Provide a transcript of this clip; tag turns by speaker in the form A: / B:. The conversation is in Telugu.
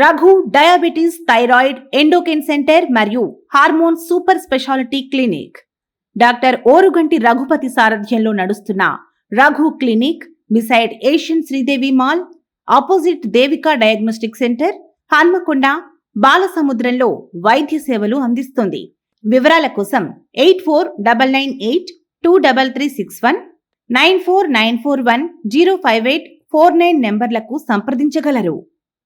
A: Raghu diabetes thyroid endocrine centre మరియు hormone super speciality clinic. Doctor Oruganti Raghupathi సారథ్యంలో నడుస్తున్న Raghu clinic beside Asian Sridevi mall opposite Devika diagnostic centre Hanmakonda బాలసముద్రంలో వైద్య సేవలు అందిస్తుంది. వివరాల కోసం eight four double nine eight two double three six one nine four nine four one zero five eight four nine నెంబర్లకు సంప్రదించగలరు.